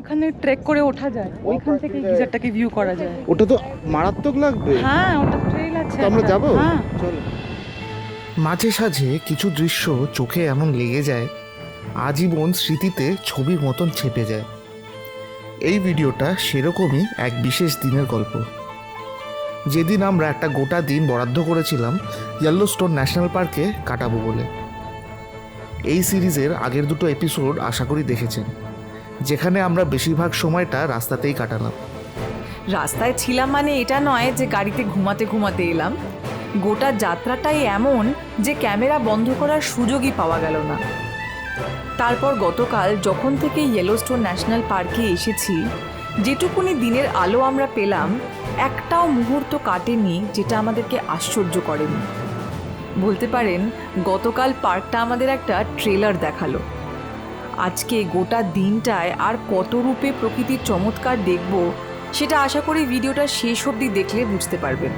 ওইখানে ট্রেক করে ওঠা যায়। ওইখান থেকে গিজারটাকে ভিউ করা যায়। ওটা তো মারাত্মক লাগবে। হ্যাঁ ওটা ট্রেল আছে আমরা। যাব? হ্যাঁ। চলো। মাঝে সাঝে কিছু দৃশ্য চোখে এমন লেগে যায় আজীবন স্মৃতিতে ছবির মতন ছেপে যায়। এই ভিডিওটা সেরকমই এক বিশেষ দিনের গল্প। যেদিন আমরা একটা গোটা দিন বরাদ্দ করেছিলাম ইয়েলোস্টোন ন্যাশনাল পার্কে কাটাবো বলে। এই সিরিজের আগের দুটো এপিসোড আশা করি দেখেছেন। যেখানে আমরা বেশিরভাগ সময়টা রাস্তাতেই কাটালাম। রাস্তায় ছিলাম মানে এটা নয় যে গাড়িতে ঘুমাতে ঘুমাতে এলাম। গোটা যাত্রাটাই এমন যে ক্যামেরা বন্ধ করার সুযোগই পাওয়া গেল না। তারপর গতকাল যখন থেকে ইয়েলোস্টোন ন্যাশনাল পার্কে এসেছি, যেটুকুনি দিনের আলো আমরা পেলাম, একটাও মুহূর্ত কাটেনি যেটা আমাদেরকে আশ্চর্য করেনি। বলতে পারেন, গতকাল পার্কটা আমাদের একটা ট্রেলার দেখাল। আজকে গোটা দিনটায় আর কত রূপে প্রকৃতির চমৎকার দেখব সেটা আশা করি ভিডিওটা শেষ অবধি দেখলে বুঝতে পারবেন।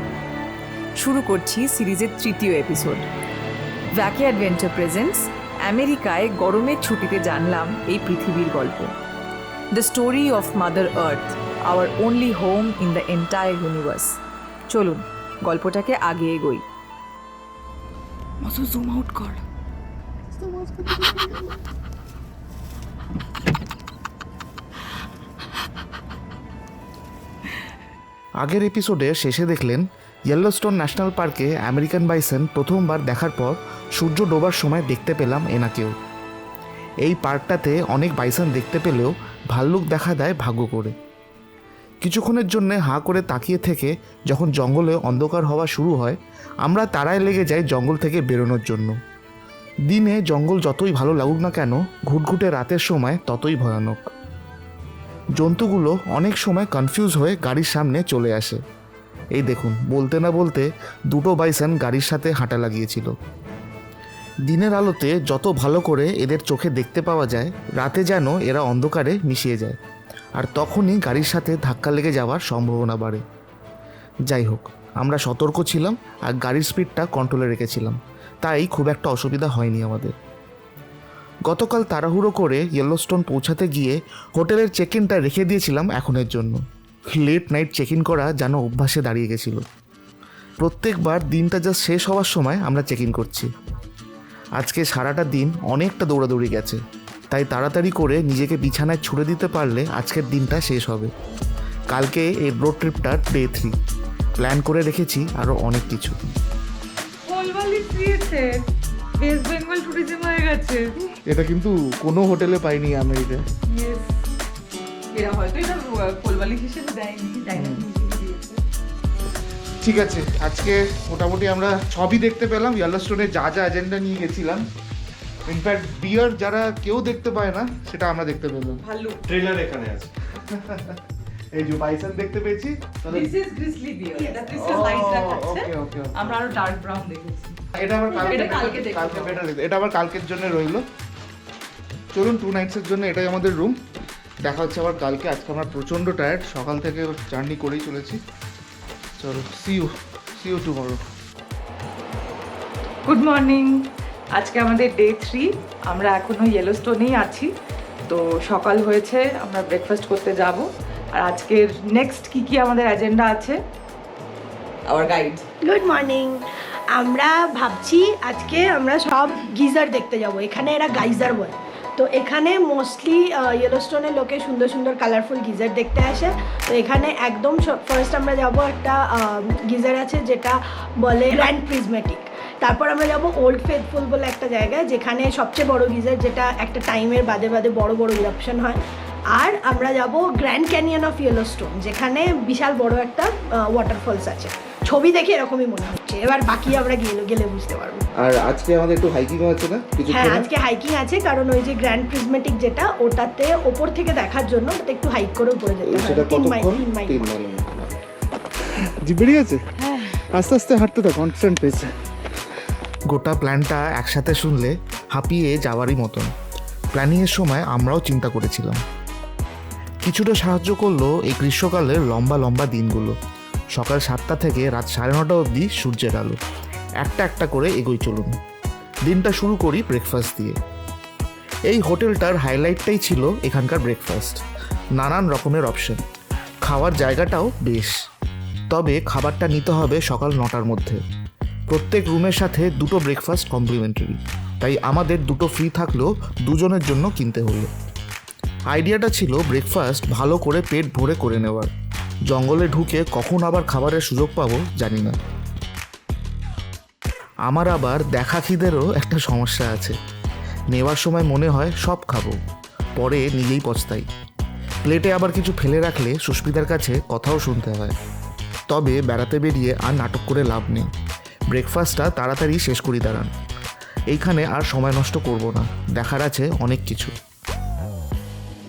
শুরু করছি সিরিজের তৃতীয় এপিসোড ভ্যাকে অ্যাডভেঞ্চার প্রেজেন্টস আমেরিকায় গরমের ছুটিতে জানলাম এই পৃথিবীর গল্প। The story of mother earth our only home in the entire universe চলুন গল্পটাকে আগে এগোই। জুম আউট কর। আগের এপিসোডে শেষে দেখলেন ইয়েলোস্টোন ন্যাশনাল পার্কে আমেরিকান বাইসন প্রথমবার দেখার পর সূর্য ডোবার সময় দেখতে পেলাম এনাকেও। এই পার্কটাতে অনেক বাইসন দেখতে পেলেও ভাল্লুক দেখা দেয় ভাগ্য করে। কিছুক্ষণের জন্যে হাঁ করে তাকিয়ে থেকে যখন জঙ্গলে অন্ধকার হওয়া শুরু হয়, আমরা তারায় লেগে যাই জঙ্গল থেকে বেরোনোর জন্য। দিনে জঙ্গল যতই ভালো লাগুক না কেন, ঘুটঘুটে রাতের সময় ততই ভয়ানক। জন্তুগুলো অনেক সময় কনফিউজ হয়ে গাড়ির সামনে চলে আসে। এই দেখুন, বলতে না বলতে দুটো বাইসন গাড়ির সাথে হাঁটা লাগিয়েছিল। দিনের আলোতে যত ভালো করে এদের চোখে দেখতে পাওয়া যায়, রাতে যেন এরা অন্ধকারে মিশিয়ে যায়। আর তখনই গাড়ির সাথে ধাক্কা লেগে যাওয়ার সম্ভাবনা বাড়ে। যাই হোক, আমরা সতর্ক ছিলাম আর গাড়ির স্পিডটা কন্ট্রোলে রেখেছিলাম। তাই খুব একটা অসুবিধা হয়নি আমাদের। গতকাল তাড়াহুড়ো করে ইয়েলোস্টোন পৌঁছাতে গিয়ে হোটেলের চেক ইনটা রেখে দিয়েছিলাম এখনের জন্য। লেট নাইট চেক ইন করা যেন অভ্যাসে দাঁড়িয়ে গেছিল। প্রত্যেকবার দিনটা জাস্ট শেষ হওয়ার সময় আমরা চেক ইন করছি। আজকে সারাটা দিন অনেকটা দৌড়াদৌড়ি গেছে। তাই তাড়াতাড়ি করে নিজেকে বিছানায় ছুড়ে দিতে পারলে আজকের দিনটা শেষ হবে। কালকে এই রোড ট্রিপটার ডে থ্রি প্ল্যান করে রেখেছি আরও অনেক কিছু। হয়ে গেছে। এটা কিন্তু কোনো হোটেলে পাইনি এরা এটা ঠিক আছে আজকে মোটামুটি আমরা সবই দেখতে পেলাম ইয়েলোস্টোনে যা যা এজেন্ডা নিয়ে গেছিলাম। ইনফ্যাক্ট বিয়ার যারা কেউ দেখতে পায় না সেটা আমরা দেখতে পেলাম। ভালো ট্রেলার এখানে আছে। এই যে বাইসন দেখতে পেয়েছি দিস ইজ গ্রিসলি বিয়ার এটা ক্রিস্টাল লাইট দেখাচ্ছে। ওকে ওকে আমরা আরও ডার্ক ব্রাউন দেখেছি। এটা আবার কালকে এটা কালকে কালকে বেটার এটা আবার কালকের জন্য রইল। চলুন টু নাইটসের জন্য এটাই আমাদের রুম দেখা হচ্ছে আবার কালকে। আজকে আমরা প্রচণ্ড টায়ার্ড সকাল থেকে জার্নি করেই চলেছি। চলো see you see you tomorrow good morning আজকে আমাদের ডে থ্রি আমরা এখনও ইয়েলোস্টোনেই আছি। তো সকাল হয়েছে আমরা ব্রেকফাস্ট করতে যাব। আর আজকের নেক্সট কি কি আমাদের এজেন্ডা আছে? আওয়ার গাইড গুড মর্নিং আমরা ভাবছি আজকে আমরা সব গিজার দেখতে যাব। এখানে এরা গাইজার বলে। তো এখানে মোস্টলি ইয়েলোস্টোনের লোকে সুন্দর সুন্দর কালারফুল গিজার দেখতে আসে। তো এখানে একদম ফার্স্ট আমরা যাব একটা গিজার আছে যেটা বলে গ্র্যান্ড প্রিজমেটিক তারপর আমরা যাব ওল্ড ফেথফুল বলে একটা জায়গায়, যেখানে সবচেয়ে বড় গিজার যেটা একটা টাইমের বাদে বাদে বড় বড় ইরাপশন হয়। আর আমরা যাব গ্র্যান্ড ক্যানিয়ন অফ ইয়েলোস্টোন যেখানে বিশাল বড় একটা ওয়াটারফলস আছে। ছবি দেখে এরকমই মনে হচ্ছে। এবার বাকি আমরা গেলে গেলে বুঝতে পারব। আর আজকে আমাদের একটু হাইকিং আছে না? কিছু হ্যাঁ আজকে হাইকিং আছে কারণ ওই যে গ্র্যান্ড প্রিজমেটিক যেটা ওটাতে ওপর থেকে দেখার জন্য একটু হাইক করে উপরে যেতে হয় সেটা তিন মাইল কতক্ষণ? তিন মাইল তিন মাইল জি বেরিয়ে আছে আস্তে আস্তে হাঁটতে থাক কনস্ট্যান্ট পেয়েছে গোটা প্ল্যানটা একসাথে শুনলে হাঁপিয়ে যাওয়ারই মতন। প্ল্যানিংয়ের সময় আমরাও চিন্তা করেছিলাম। কিছুটা সাহায্য করল এই গ্রীষ্মকালের লম্বা লম্বা দিনগুলো। সকাল সাতটা থেকে রাত সাড়ে নটা অবধি সূর্যের আলো। একটা একটা করে এগোই চলুন। দিনটা শুরু করি ব্রেকফাস্ট দিয়ে। এই হোটেলটার হাইলাইটটাই ছিল এখানকার ব্রেকফাস্ট নানান রকমের অপশন খাওয়ার জায়গাটাও বেশ। তবে খাবারটা নিতে হবে সকাল নটার মধ্যে। প্রত্যেক রুমের সাথে দুটো ব্রেকফাস্ট কমপ্লিমেন্টারি তাই আমাদের দুটো ফ্রি থাকলেও দুজনের জন্য কিনতে হলো। আইডিয়াটা ছিল ব্রেকফাস্ট ভালো করে পেট ভরে করে নেওয়ার। জঙ্গলে ঢুকে কখন আবার খাবারের সুযোগ পাবো জানি না। আমার আবার দেখা খিদেরও একটা সমস্যা আছে। নেওয়ার সময় মনে হয় সব খাব, পরে নিজেই পস্তাই। প্লেটে আবার কিছু ফেলে রাখলে সুস্মিতার কাছে কথাও শুনতে হয়। তবে বেড়াতে বেরিয়ে আর নাটক করে লাভ নেই। ব্রেকফাস্টটা তাড়াতাড়ি শেষ করি দাঁড়ান। এইখানে আর সময় নষ্ট করব না, দেখার আছে অনেক কিছু।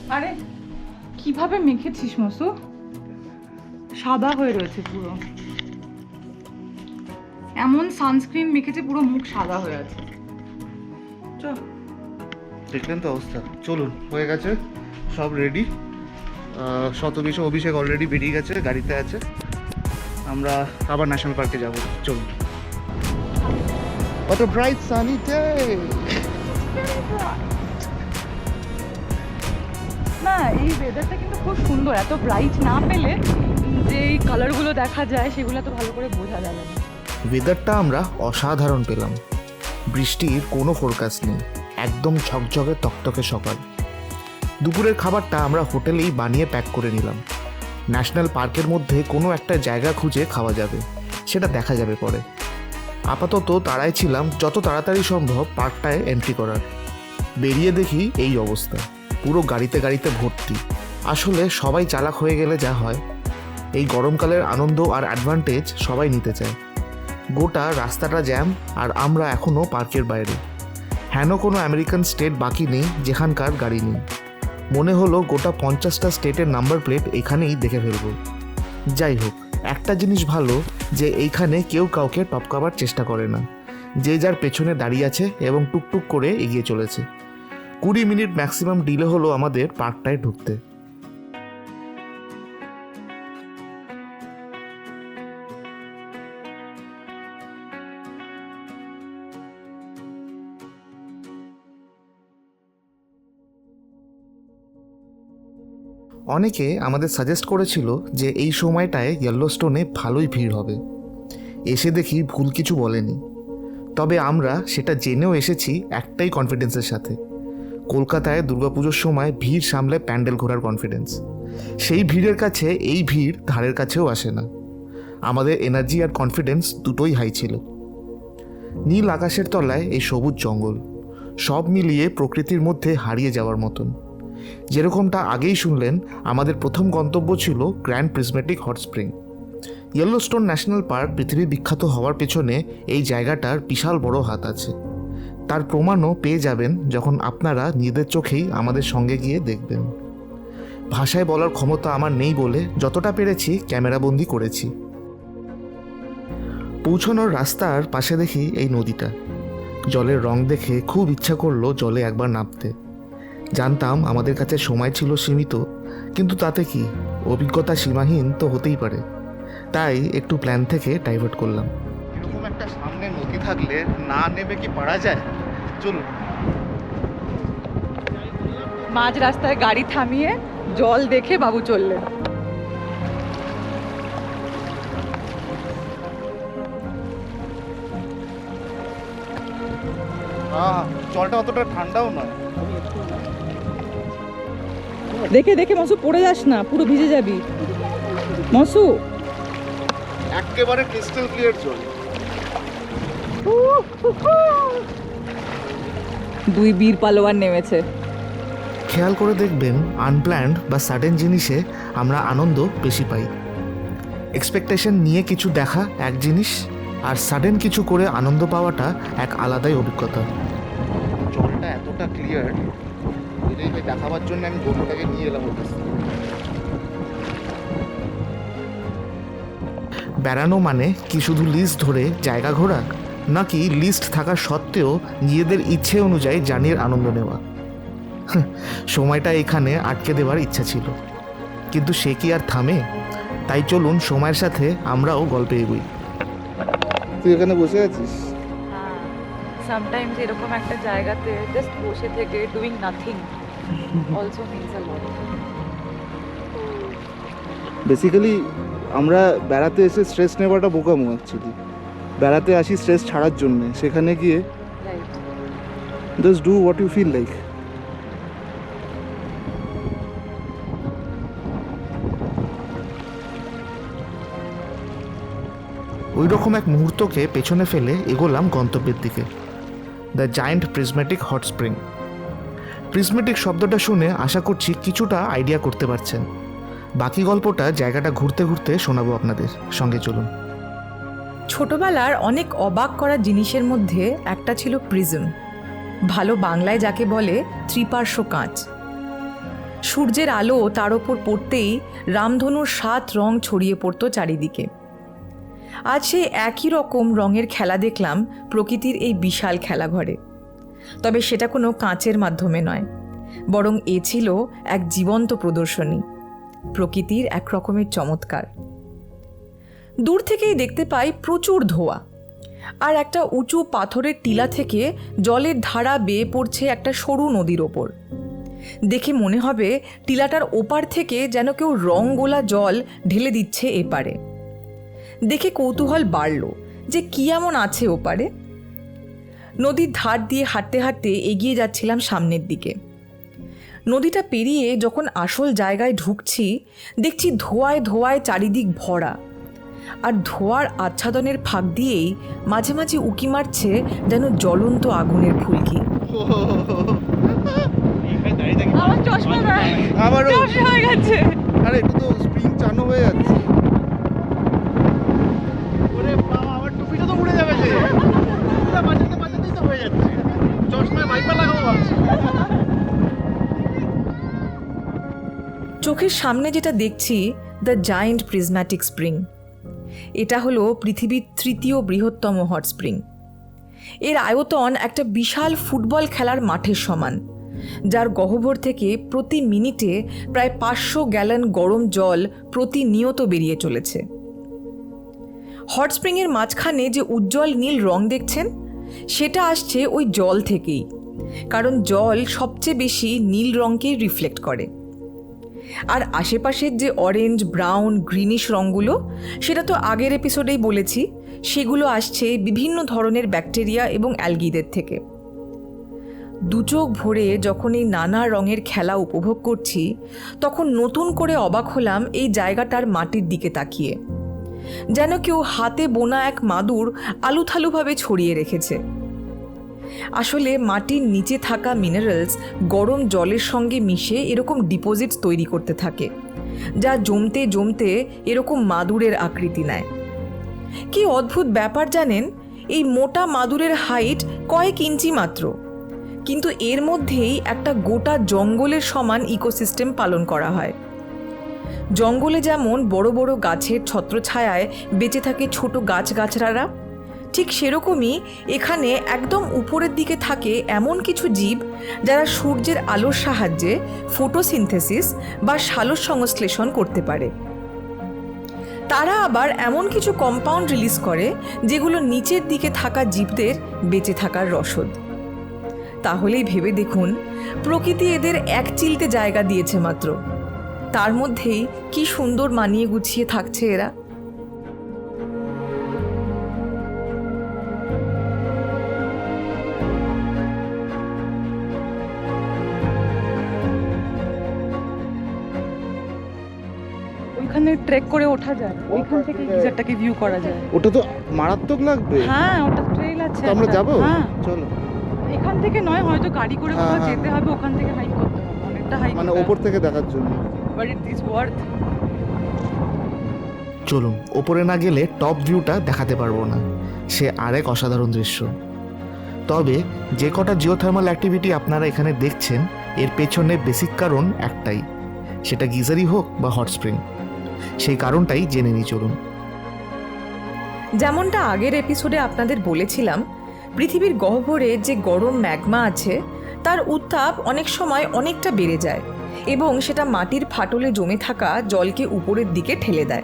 আরে, কীভাবে মেখেছিস মসু? সাদা হয়ে রয়েছে পুরো। এমন সানস্ক্রিন মেখেছে পুরো মুখ সাদা হয়ে আছে। দেখলেন তো অবস্থা। চলুন হয়ে গেছে সব রেডি শত বিশ অভিষেক অলরেডি বেরিয়ে গেছে গাড়িতে আছে। আমরা আবার ন্যাশনাল পার্কে যাব। চলুন। কত ব্রাইট সানি ডে না এই ওয়েদারটা কিন্তু খুব সুন্দর। এত ব্রাইট না পেলে যে এই কালারগুলো দেখা যায়, সেগুলো তো ভালো করে বোঝা যাবে না। ওয়েদারটা আমরা অসাধারণ পেলাম। বৃষ্টির কোনো ফোরকাস্ট নেই। একদম ঝকঝকে তকতকে সকাল। দুপুরের খাবারটা আমরা হোটেলেই বানিয়ে প্যাক করে নিলাম। ন্যাশনাল পার্কের মধ্যে কোনো একটা জায়গা খুঁজে খাওয়া যাবে। সেটা দেখা যাবে পরে। আপাতত তাড়াই ছিলাম, যত তাড়াতাড়ি সম্ভব পার্কটায় এন্ট্রি করার। বেরিয়ে দেখি এই অবস্থা। পুরো গাড়িতে গাড়িতে ভর্তি। আসলে সবাই চালাক হয়ে গেলে যা হয়। এই গরমকালের আনন্দ আর অ্যাডভান্টেজ সবাই নিতে চায়। গোটা রাস্তাটা জ্যাম আর আমরা এখনও পার্কের বাইরে। হেন কোনো আমেরিকান স্টেট বাকি নেই, যেখানকার গাড়ি নেই। মনে হলো গোটা পঞ্চাশটা স্টেটের নাম্বার প্লেট এখানেই দেখে ফেলব। যাই হোক, একটা জিনিস ভালো, যে এইখানে কেউ কাউকে টপকাবার চেষ্টা করে না। যে যার পেছনে দাঁড়িয়ে আছে এবং টুকটুক করে এগিয়ে চলেছে। কুড়ি মিনিট ম্যাক্সিমাম ডিলে হলো আমাদের পার্কটায় ঢুকতে। অনেকে আমাদের সাজেস্ট করেছিল যে এই সময়টায় ইয়েলোস্টোনে ভালোই ভিড় হবে। এসে দেখি ভুল কিছু বলেনি। তবে আমরা সেটা জেনেও এসেছি একটাই কনফিডেন্সের সাথে। কলকাতায় দুর্গাপুজোর সময় ভিড় সামলে প্যান্ডেল ঘোরার কনফিডেন্স সেই ভিড়ের কাছে এই ভিড় ধারের কাছেও আসে না। আমাদের এনার্জি আর কনফিডেন্স দুটোই হাই ছিল। নীল আকাশের তলায় এই সবুজ জঙ্গল, সব মিলিয়ে প্রকৃতির মধ্যে হারিয়ে যাওয়ার মতন। যেরকমটা আগেই শুনলেন, আমাদের প্রথম গন্তব্য ছিল Grand Prismatic Hot Spring. Yellowstone National Park পৃথিবী বিখ্যাত হওয়ার পেছনে এই জায়গাটার বিশাল বড় হাত আছে। তার প্রমাণও পেয়ে যাবেন যখন আপনারা নিজেদের চোখেই আমাদের সঙ্গে গিয়ে দেখবেন। ভাষায় বলার ক্ষমতা আমার নেই বলে যতটা পেরেছি ক্যামেরাবন্দি করেছি। পৌঁছানোর রাস্তার পাশে দেখি এই নদীটা। জলের রং দেখে খুব ইচ্ছা করল জলে একবার নামতে। জানতাম আমাদের কাছে সময় ছিল সীমিত কিন্তু তাতে কি? অভিজ্ঞতা সীমাহীন তো হতেই পারে। তাই একটু প্ল্যান থেকে ডাইভার্ট করলাম। এরকম একটা সামনে নদী থাকলে না নেমে কি পারা যায়? চলুন। মাঝ রাস্তায় গাড়ি থামিয়ে জল দেখে বাবু চললেন। জলটা অতটা ঠান্ডাও নয়। দেখে দেখে মসু পড়ে যাস না পুরো ভিজে যাবি। মসু একেবারে ক্রিস্টাল ক্লিয়ার জল। দুই বীর পালোয়ান নেমেছে। খেয়াল করে দেখবেন আনপ্ল্যান্ড বা সাডেন জিনিসে আমরা আনন্দ বেশি পাই। এক্সপেকটেশন নিয়ে কিছু দেখা এক জিনিস আর সাডেন কিছু করে আনন্দ পাওয়াটা এক আলাদাই অভিজ্ঞতা। জলটা এতটা ক্লিয়ার ভাই দেখাবার জন্য আমি গরুটাকে নিয়ে এলাম ওর কাছ। বেড়ানো মানে কি শুধু লিস্ট ধরে জায়গা ঘোরা নাকি লিস্ট থাকা সত্ত্বেও নিজেদের ইচ্ছে অনুযায়ী জার্নির আনন্দ নেওয়া? সময়টা এখানে আটকে দেওয়ার ইচ্ছা ছিল। কিন্তু সে কি আর থামে? তাই চলুন সময়ের সাথে আমরাও গল্পে এগোই। তুই এখানে বসে আছিস? সামটাইমস এরকম একটা জায়গাতে জাস্ট বসে থেকে doing nothing also means a lot basically আমরা বেড়াতে এসে স্ট্রেস নেওয়াটা বোকামো অ্যাকচুয়ালি বেড়াতে আসি স্ট্রেস ছাড়ার জন্যে সেখানে গিয়ে just do what you feel like ওই রকম এক মুহূর্তকে পেছনে ফেলে এগোলাম গন্তব্যের দিকে the giant prismatic hot spring prismatic শব্দটা শুনে আশা করছি কিছুটা আইডিয়া করতে পারছেন। বাকি গল্পটা জায়গাটা ঘুরতে ঘুরতে শোনাবো আপনাদের। সঙ্গে চলুন। ছোটবেলার অনেক অবাক করা জিনিসের মধ্যে একটা ছিল প্রিজম ভালো বাংলায় যাকে বলে ত্রিপার্শ্ব কাঁচ। সূর্যের আলো তার ওপর পড়তেই রামধনুর সাত রং ছড়িয়ে পড়তো চারিদিকে। আজ সেই একই রকম রঙের খেলা দেখলাম প্রকৃতির এই বিশাল খেলাঘরে। তবে সেটা কোনো কাঁচের মাধ্যমে নয়, বরং এ ছিল এক জীবন্ত প্রদর্শনী, প্রকৃতির এক রকমের চমৎকার। দূর থেকেই দেখতে পাই প্রচুর ধোয়া, আর একটা উঁচু পাথরের টিলা থেকে জলের ধারা বেয়ে পড়ছে একটা সরু নদীর ওপর। দেখে মনে হবে টিলাটার ওপার থেকে যেন কেউ রং গোলা জল ঢেলে দিচ্ছে এপারে। দেখে কৌতূহল বাড়ল যে কী এমন আছে ওপারে। নদীর ধার দিয়ে হাঁটতে হাঁটতে এগিয়ে যাচ্ছিলাম সামনের দিকে। নদীটা পেরিয়ে যখন আসল জায়গায় ঢুকছি দেখছি ধোঁয়ায় ধোঁয়ায় চারিদিক ভরা। আর ধোঁয়ার আচ্ছাদনের ফাঁক দিয়েই মাঝে মাঝে উকি মারছে যেন জ্বলন্ত আগুনের ফুলকি। আমার চশমা নাই। আমারও। চশমা হয়ে গেছে। আরে একটু তো স্প্রিং চানো হয়ে যাচ্ছে ওরে বাবা আমার টুপিটা তো উড়ে যাবে যে পুরো বাঁচাতে বাঁচাতেই তো হয়ে যাচ্ছে চশমায় ভাইপা লাগাবো ভাবছি চোখের সামনে যেটা দেখছি দ্য জায়েন্ট প্রিজম্যাটিক স্প্রিং এটা হলো পৃথিবীর তৃতীয় বৃহত্তম হট স্প্রিং এর আয়তন একটা বিশাল ফুটবল খেলার মাঠের সমান, যার গহ্বর থেকে প্রতি মিনিটে প্রায় পাঁচশো গ্যালন গরম জল প্রতিনিয়ত বেরিয়ে চলেছে। হট স্প্রিংয়ের মাঝখানে যে উজ্জ্বল নীল রং দেখছেন, সেটা আসছে ওই জল থেকেই, কারণ জল সবচেয়ে বেশি নীল রঙকেই রিফ্লেক্ট করে। আর আশেপাশের যে অরেঞ্জ ব্রাউন গ্রিনিশ রঙগুলো, সেটা তো আগের এপিসোডেই বলেছি, সেগুলো আসছে বিভিন্ন ধরনের ব্যাকটেরিয়া এবং অ্যালগিদের থেকে। দুচোখ ভরে যখন এই নানা রঙের খেলা উপভোগ করছি, তখন নতুন করে অবাক হলাম এই জায়গাটার মাটির দিকে তাকিয়ে। যেন কেউ হাতে বোনা এক মাদুর আলুথালুভাবে ছড়িয়ে রেখেছে। আসলে মাটির নিচে থাকা মিনারেলস গরম জলের সঙ্গে মিশে এরকম ডিপোজিটস তৈরি করতে থাকে, যা জমতে জমতে এরকম মাদুরের আকৃতি নেয়। কি অদ্ভুত ব্যাপার জানেন? এই মোটা মাদুরের হাইট কয়েক ইঞ্চি মাত্র। কিন্তু এর মধ্যেই একটা গোটা জঙ্গলের সমান ইকোসিস্টেম পালন করা হয়। জঙ্গলে যেমন বড় বড় গাছের ছত্রছায়ায় বেঁচে থাকে ছোট গাছগাছড়ারা ঠিক সেরকমই এখানে একদম উপরের দিকে থাকে এমন কিছু জীব যারা সূর্যের আলোর সাহায্যে ফটোসিনথেসিস বা সালোর সংশ্লেষণ করতে পারে। তারা আবার এমন কিছু কম্পাউন্ড রিলিজ করে যেগুলো নিচের দিকে থাকা জীবদের বেঁচে থাকার রসদ। তাহলেই ভেবে দেখুন, প্রকৃতি এদের এক চিলতে জায়গা দিয়েছে মাত্র। তার মধ্যেই কি সুন্দর মানিয়ে গুছিয়ে থাকছে এরা। ট্রেক করে ওঠা যায়। ওইখান থেকে গিজারটাকে ভিউ করা যায়। ওটা তো মারাত্মক লাগবে। হ্যাঁ ওটা ট্রেল আছে আমরা। যাব? হ্যাঁ। চলো। এখান থেকে নয় হয়তো গাড়ি করে হ্যাঁ, কোথাও হ্যাঁ। যেতে হবে ওখান থেকে হাইক করতে হবে। অনেকটা হাইক মানে ওপর থেকে দেখার জন্য। বাট ইট ইজ ওয়ার্থ চলুন ওপরে না গেলে টপ ভিউটা দেখাতে পারব না। সে আরেক অসাধারণ দৃশ্য। তবে যে কটা জিওথার্মাল অ্যাক্টিভিটি আপনারা এখানে দেখছেন এর পেছনে বেসিক কারণ একটাই। সেটা গিজারই হোক বা হট স্প্রিং সেই কারণটাই জেনে নিই, চলুন। যেমনটা আগের এপিসোডে আপনাদের বলেছিলাম, পৃথিবীর গহ্বরে যে গরম ম্যাগমা আছে, তার উত্তাপ অনেক সময় অনেকটা বেড়ে যায় এবং সেটা মাটির ফাটলে জমে থাকা জলকে উপরের দিকে ঠেলে দেয়।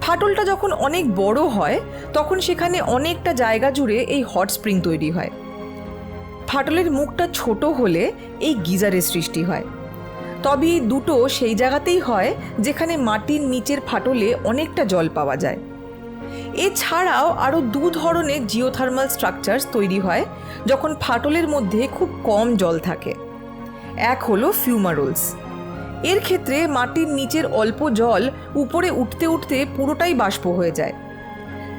ফাটলটা যখন অনেক বড় হয়, তখন সেখানে অনেকটা জায়গা জুড়ে এই হট স্প্রিং তৈরি হয়। ফাটলের মুখটা ছোট হলে এই গিজারের সৃষ্টি হয়। তবে এই দুটো সেই জায়গাতেই হয় যেখানে মাটির নিচের ফাটলে অনেকটা জল পাওয়া যায়। এছাড়াও আরও দু ধরনের জিওথার্মাল স্ট্রাকচারস তৈরি হয়, যখন ফাটলের মধ্যে খুব কম জল থাকে। এক হলো ফিউমারোলস এর ক্ষেত্রে মাটির নিচের অল্প জল উপরে উঠতে উঠতে পুরোটাই বাষ্প হয়ে যায়।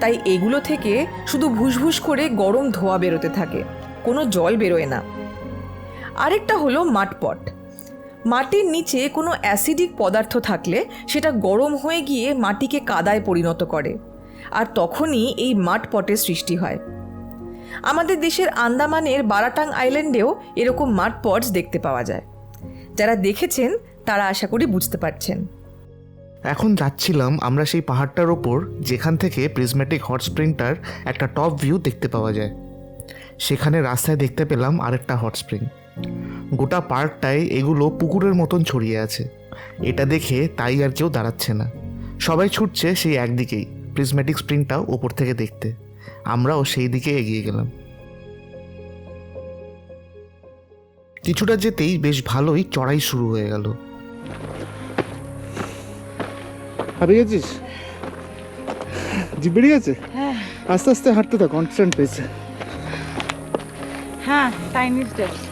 তাই এগুলো থেকে শুধু ভুসভুস করে গরম ধোয়া বেরোতে থাকে, কোনো জল বেরোয় না। আরেকটা হলো মাটপট। মাটির নিচে কোনো অ্যাসিডিক পদার্থ থাকলে সেটা গরম হয়ে গিয়ে মাটিকে কাদায় পরিণত করে, আর তখনই এই মাঠ পটের সৃষ্টি হয়। আমাদের দেশের আন্দামানের বারাটাং আইল্যান্ডেও এরকম মাঠ পটস দেখতে পাওয়া যায়। যারা দেখেছেন, তারা আশা করি বুঝতে পারছেন। এখন যাচ্ছিলাম আমরা সেই পাহাড়টার ওপর, যেখান থেকে প্রিজমেটিক হট স্প্রিংটার একটা টপ ভিউ দেখতে পাওয়া যায়। সেখানে রাস্তায় দেখতে পেলাম আরেকটা হট স্প্রিং গোটা পার্কটায় এগুলো পুকুরের মতন ছড়িয়ে আছে। এটা দেখে তাই আর কেউ দাঁড়াচ্ছে না। সবাই ছুটছে সেই একদিকেই প্রিজমেটিক স্প্রিংটাও ওপর থেকে দেখতে। আমরাও সেই দিকে এগিয়ে গেলাম। কিছুটা যেতেই বেশ ভালোই চড়াই শুরু হয়ে গেল। হারিয়ে গেছিস? জিপ বেরিয়ে গেছে? হ্যাঁ। আস্তে আস্তে হাঁটতে থাক কনস্ট্যান্ট পেয়েছে হ্যাঁ টাইনি স্টেপস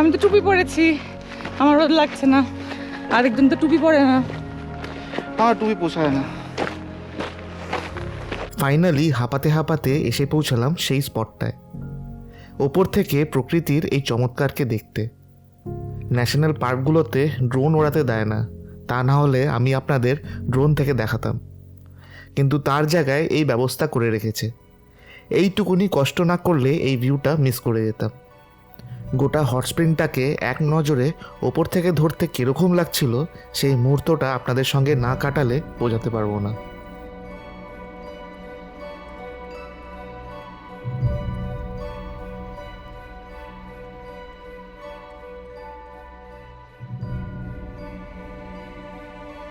আমি তো টুপি পরেছি। আমার রোদ লাগছে না। আরেকজন তো টুপি পরে না। আমার টুপি পোষায় না। ফাইনালি হাঁপাতে হাঁপাতে এসে পৌঁছালাম সেই স্পটটায় ওপর থেকে প্রকৃতির এই চমৎকারকে দেখতে। ন্যাশনাল পার্কগুলোতে ড্রোন ওড়াতে দেয় না। তা না হলে আমি আপনাদের ড্রোন থেকে দেখাতাম। কিন্তু তার জায়গায় এই ব্যবস্থা করে রেখেছে। এইটুকুনি কষ্ট না করলে এই ভিউটা মিস করে যেতাম। গোটা হট স্প্রিংটাকে এক নজরে ওপর থেকে ধরতে কীরকম লাগছিল, সেই মুহূর্তটা আপনাদের সঙ্গে না কাটালে বোঝাতে পারব না।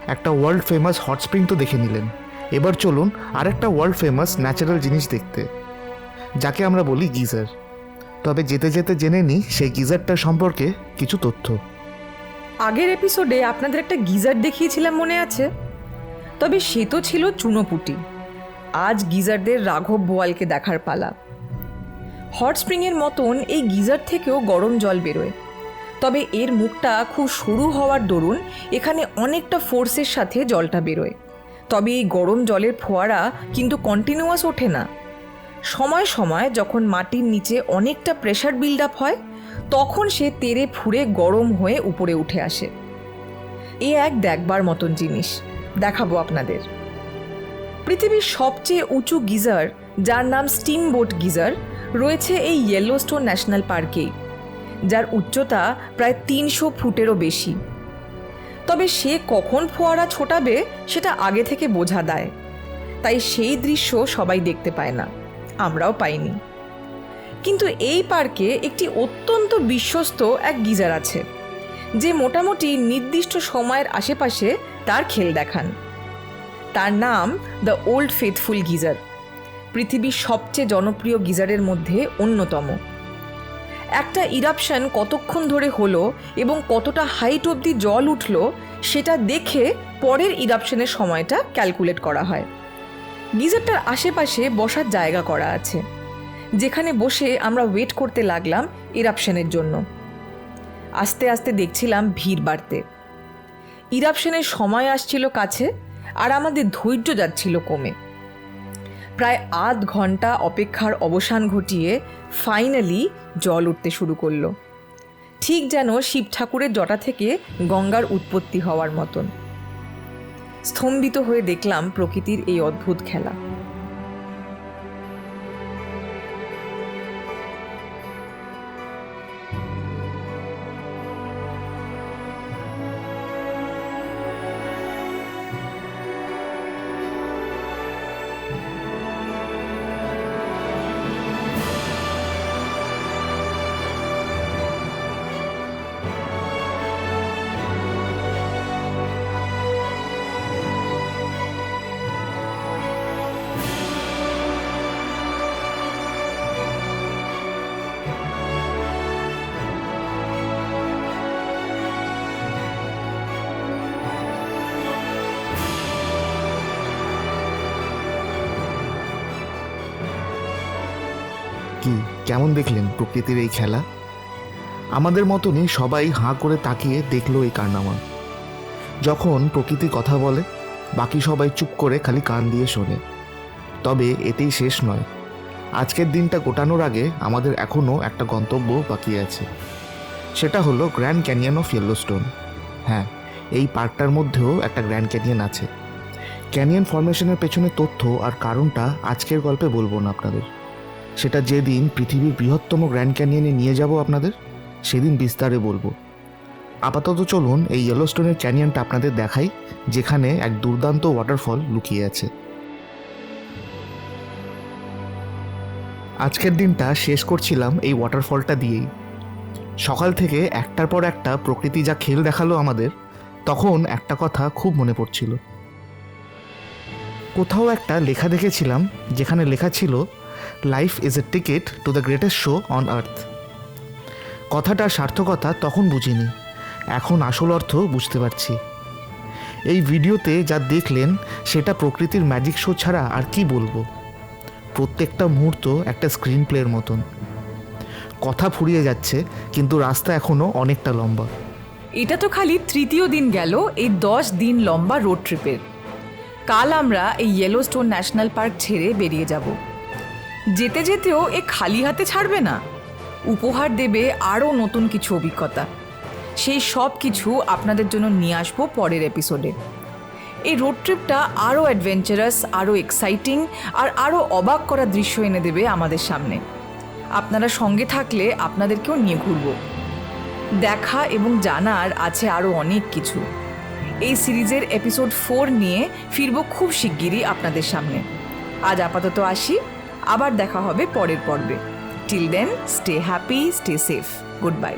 একটা ওয়ার্ল্ড ফেমাস হট স্প্রিং তো দেখে নিলেন। এবার চলুন আরেকটা ওয়ার্ল্ড ফেমাস ন্যাচারাল জিনিস দেখতে, যাকে আমরা বলি গিজার। তবে যেতে যেতে জেনে নিই সেই গিজারটার সম্পর্কে কিছু তথ্য। আগের এপিসোডে আপনাদের একটা গিজার দেখিয়েছিলাম মনে আছে? তবে সে তো ছিল চুনোপুটি। আজ গিজারদের রাঘব বোয়ালকে দেখার পালা। হট স্প্রিংয়ের মতন এই গিজার থেকেও গরম জল বেরোয়। তবে এর মুখটা খুব সরু হওয়ার দরুন এখানে অনেকটা ফোর্সের সাথে জলটা বেরোয়। তবে এই গরম জলের ফোয়ারা কিন্তু কন্টিনিউয়াস ওঠে না। সময় সময় যখন মাটির নিচে অনেকটা প্রেশার বিল্ড আপ হয়, তখন সে তেরে ফুঁড়ে গরম হয়ে উপরে উঠে আসে। এ এক দেখবার মতন জিনিস, দেখাবো আপনাদের। পৃথিবীর সবচেয়ে উঁচু গিজার, যার নাম স্টিম বোট গিজার, রয়েছে এই ইয়েলোস্টোন ন্যাশনাল পার্কেই যার উচ্চতা প্রায় তিনশো ফুটেরও বেশি। তবে সে কখন ফোয়ারা ছোটাবে, সেটা আগে থেকে বোঝা দেয়। তাই সেই দৃশ্য সবাই দেখতে পায় না। আমরাও পাইনি। কিন্তু এই পার্কে একটি অত্যন্ত বিশ্বস্ত এক গিজার আছে, যে মোটামুটি নির্দিষ্ট সময়ের আশেপাশে তার খেল দেখান। তার নাম দ্য ওল্ড ফেথফুল গিজার, পৃথিবীর সবচেয়ে জনপ্রিয় গিজারের মধ্যে অন্যতম। একটা ইরাপশন কতক্ষণ ধরে হলো এবং কতটা হাইট অবধি জল উঠল, সেটা দেখে পরের ইরাপশনের সময়টা ক্যালকুলেট করা হয়। গিজারটার আশেপাশে বসার জায়গা করা আছে। যেখানে বসে আমরা ওয়েট করতে লাগলাম ইরাপশনের জন্য। আস্তে আস্তে দেখছিলাম ভিড় বাড়তে। ইরাপশনের সময় আসছিল কাছে আর আমাদের ধৈর্য যাচ্ছিল কমে। প্রায় আধ ঘণ্টা অপেক্ষার অবসান ঘটিয়ে ফাইনালি জল উঠতে শুরু করল। ঠিক যেন শিব ঠাকুরের জটা থেকে গঙ্গার উৎপত্তি হওয়ার মতন। স্তম্ভিত হয়ে দেখলাম প্রকৃতির এই অদ্ভুত খেলা। কেমন দেখলেন প্রকৃতির এই খেলা? আমাদের মতনই সবাই হাঁ করে তাকিয়ে দেখল এই কারনামা যখন প্রকৃতি কথা বলে, বাকি সবাই চুপ করে খালি কান দিয়ে শোনে। তবে এতেই শেষ নয়। আজকের দিনটা গোটানোর আগে আমাদের এখনও একটা গন্তব্য বাকি আছে। সেটা হলো গ্র্যান্ড ক্যানিয়ন অফ ইয়েলোস্টোন। হ্যাঁ এই পার্কটার মধ্যেও একটা গ্র্যান্ড ক্যানিয়ন আছে। ক্যানিয়ন ফরমেশনের পেছনে তথ্য আর কারণটা আজকের গল্পে বলব না আপনাদের। সেটা যেদিন পৃথিবীর বৃহত্তম গ্র্যান্ড ক্যানিয়নে নিয়ে যাব আপনাদের, সেদিন বিস্তারে বলব। আপাতত চলুন এই ইয়েলোস্টোনের ক্যানিয়নটা আপনাদের দেখাই, যেখানে এক দুর্দান্ত ওয়াটারফল লুকিয়ে আছে। আজকের দিনটা শেষ করছিলাম এই ওয়াটারফলটা দিয়েই। সকাল থেকে একটার পর একটা প্রকৃতি যা খেল দেখাল আমাদের, তখন একটা কথা খুব মনে পড়ছিল। কোথাও একটা লেখা দেখেছিলাম, যেখানে লেখা ছিল life is a ticket to the greatest show on earth কথাটার সার্থকতা তখন বুঝিনি। এখন আসল অর্থ বুঝতে পারছি। এই ভিডিওতে যা দেখলেন, সেটা প্রকৃতির ম্যাজিক শো ছাড়া আর কি বলব? প্রত্যেকটা মুহূর্ত একটা স্ক্রিন প্লের মতন। কথা ফুরিয়ে যাচ্ছে, কিন্তু রাস্তা এখনও অনেকটা লম্বা। এটা তো খালি তৃতীয় দিন গেল, এই দশ দিন লম্বা রোড ট্রিপের কাল আমরা এই ইয়েলো স্টোন ন্যাশনাল পার্ক ছেড়ে বেরিয়ে যাব। যেতে যেতেও এ খালি হাতে ছাড়বে না। উপহার দেবে আরও নতুন কিছু অভিজ্ঞতা। সেই সব কিছু আপনাদের জন্য নিয়ে আসব পরের এপিসোডে এই রোড ট্রিপটা আরও অ্যাডভেঞ্চারাস আরও এক্সাইটিং আর আরও অবাক করা দৃশ্য এনে দেবে আমাদের সামনে। আপনারা সঙ্গে থাকলে আপনাদেরকেও নিয়ে ঘুরবো। দেখা এবং জানার আছে আরও অনেক কিছু। এই সিরিজের এপিসোড ফোর নিয়ে ফিরব খুব শিগগিরই আপনাদের সামনে। আজ আপাতত আসি। আবার দেখা হবে পরের পর্বে। Till then stay happy stay safe good bye